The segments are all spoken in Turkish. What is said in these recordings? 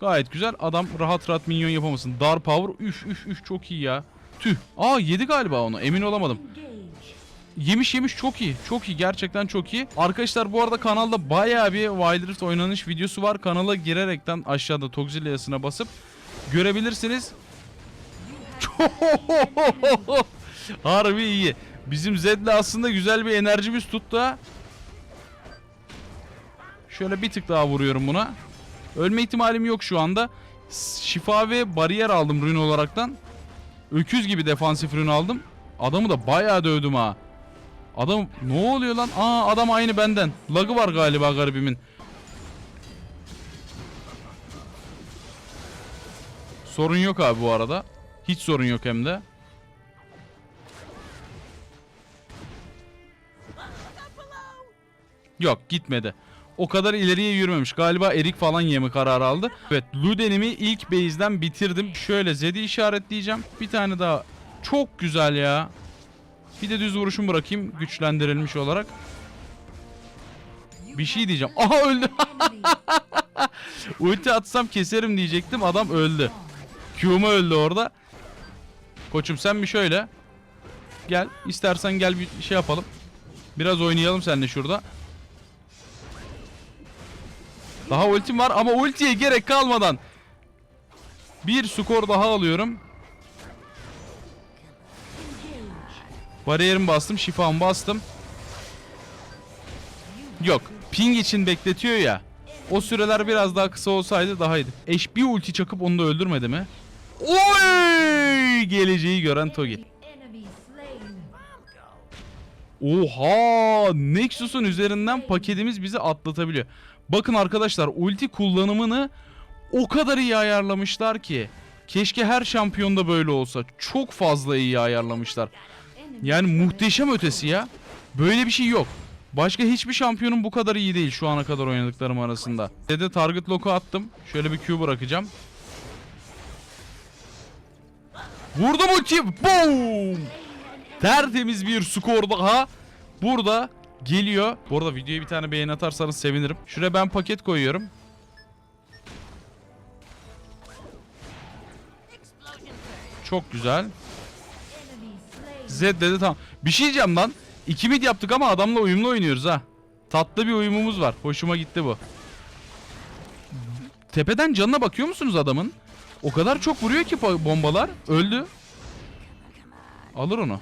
Gayet güzel. Adam rahat rahat minyon yapamasın. Dar power. Üf üf üf çok iyi ya. Tüh. Aa yedi galiba onu. Emin olamadım. Yemiş yemiş çok iyi. Çok iyi. Gerçekten çok iyi. Arkadaşlar bu arada kanalda bayağı bir Wild Rift oynanış videosu var. Kanala girerekten aşağıda Togzilla basıp görebilirsiniz. Harbi iyi. Bizim Zed'le aslında güzel bir enerjimiz tuttu. Şöyle bir tık daha vuruyorum buna. Ölme ihtimalim yok şu anda. Şifa ve bariyer aldım rune olaraktan. Öküz gibi defansif rune aldım. Adamı da bayağı dövdüm ha. Adam ne oluyor lan? Aa adam aynı benden. Lagı var galiba garibimin. Sorun yok abi bu arada. Hiç sorun yok hem de. Yok gitmedi. O kadar ileriye yürümemiş. Galiba erik falan yemi kararı aldı. Evet Luden'imi ilk base'den bitirdim. Şöyle Zed'i işaretleyeceğim. Bir tane daha. Çok güzel ya. Bir de düz vuruşum bırakayım güçlendirilmiş olarak. Bir şey diyeceğim. Aha öldü. Ulti atsam keserim diyecektim. Adam öldü. Q'ma öldü orada. Koçum sen bir şöyle. Gel. İstersen gel bir şey yapalım. Biraz oynayalım seninle şurada. Daha ultim var ama ultiye gerek kalmadan bir skor daha alıyorum. Bariyerimi bastım, şifamı bastım. Yok, ping için bekletiyor ya. O süreler biraz daha kısa olsaydı daha iyiydi. Eş bir ulti çakıp onu da öldürmedi mi? Oy! Geleceği gören Togi. Oha! Nexus'un üzerinden paketimiz bizi atlatabiliyor. Bakın arkadaşlar ulti kullanımını o kadar iyi ayarlamışlar ki. Keşke her şampiyonda böyle olsa. Çok fazla iyi ayarlamışlar. Yani muhteşem ötesi ya. Böyle bir şey yok. Başka hiçbir şampiyonun bu kadar iyi değil şu ana kadar oynadıklarım arasında. Dede target lock'u attım. Şöyle bir Q bırakacağım. Vurdum ultiyi. Boom! Tertemiz bir skor daha. Burada geliyor. Bu arada videoya bir tane beğeni atarsanız sevinirim. Şuraya ben paket koyuyorum. Çok güzel. Z dedi tamam. Bir şey diyeceğim lan. İki mid yaptık ama adamla uyumlu oynuyoruz ha. Tatlı bir uyumumuz var. Hoşuma gitti bu. Tepeden canına bakıyor musunuz adamın? O kadar çok vuruyor ki bombalar. Öldü. Alır onu.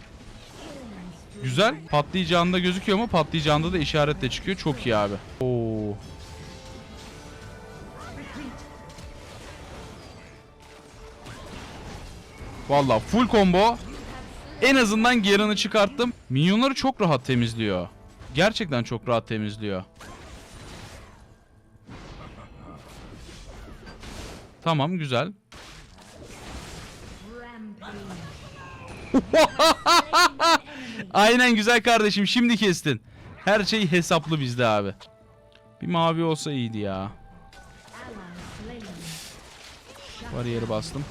Güzel. Patlayacağında gözüküyor mu? Patlayacağında da işaretle çıkıyor. Çok iyi abi. Oo. Valla full combo. En azından Garen'ı çıkarttım. Minyonları çok rahat temizliyor. Gerçekten çok rahat temizliyor. Tamam güzel. Aynen güzel kardeşim şimdi kestin. Her şey hesaplı bizde abi. Bir mavi olsa iyiydi ya. Bariyeri bastım.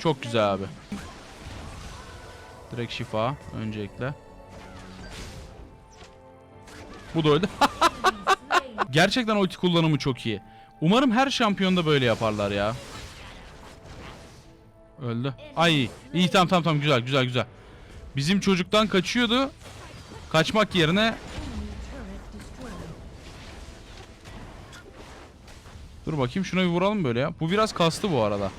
Çok güzel abi. Direkt şifa öncelikle. Bu da öldü. Gerçekten ulti kullanımı çok iyi. Umarım her şampiyonda böyle yaparlar ya. Öldü. Ay iyi tamam tamam tamam güzel güzel güzel. Bizim çocuktan kaçıyordu. Kaçmak yerine dur bakayım şuna bir vuralım böyle ya. Bu biraz kastı bu arada.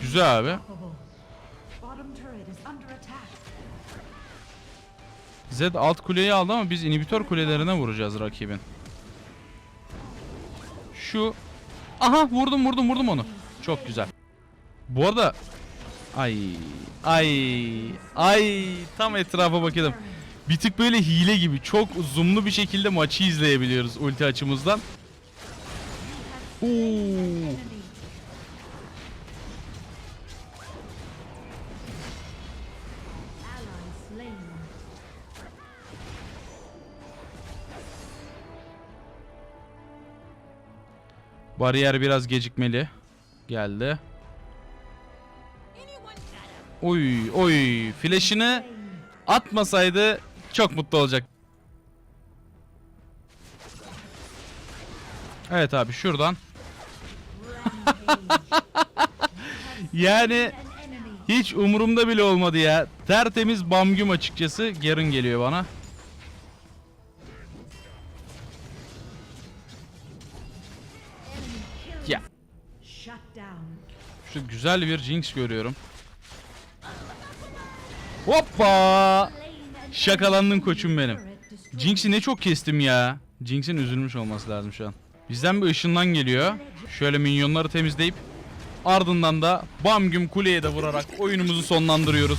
Güzel abi. Zed alt kuleyi aldı ama biz inhibitör kulelerine vuracağız rakibin. Şu Aha vurdum vurdum vurdum onu. Çok güzel. Bu arada ay ay ay tam etrafa bakıyordum. Bir tık böyle hile gibi çok zoomlu bir şekilde maçı izleyebiliyoruz ulti açımızdan. Oo. Bariyer biraz gecikmeli. Geldi. Oy oy flash'ını atmasaydı çok mutlu olacak. Evet abi şuradan. yani hiç umurumda bile olmadı ya. Tertemiz bamgüm açıkçası. Yarın geliyor bana. Şu güzel bir Jinx görüyorum. Hoppa! Şakalandın koçum benim. Jinx'i ne çok kestim ya. Jinx'in üzülmüş olması lazım şu an. Bizden bir ışından geliyor. Şöyle minyonları temizleyip ardından da bam güm kuleye de vurarak oyunumuzu sonlandırıyoruz.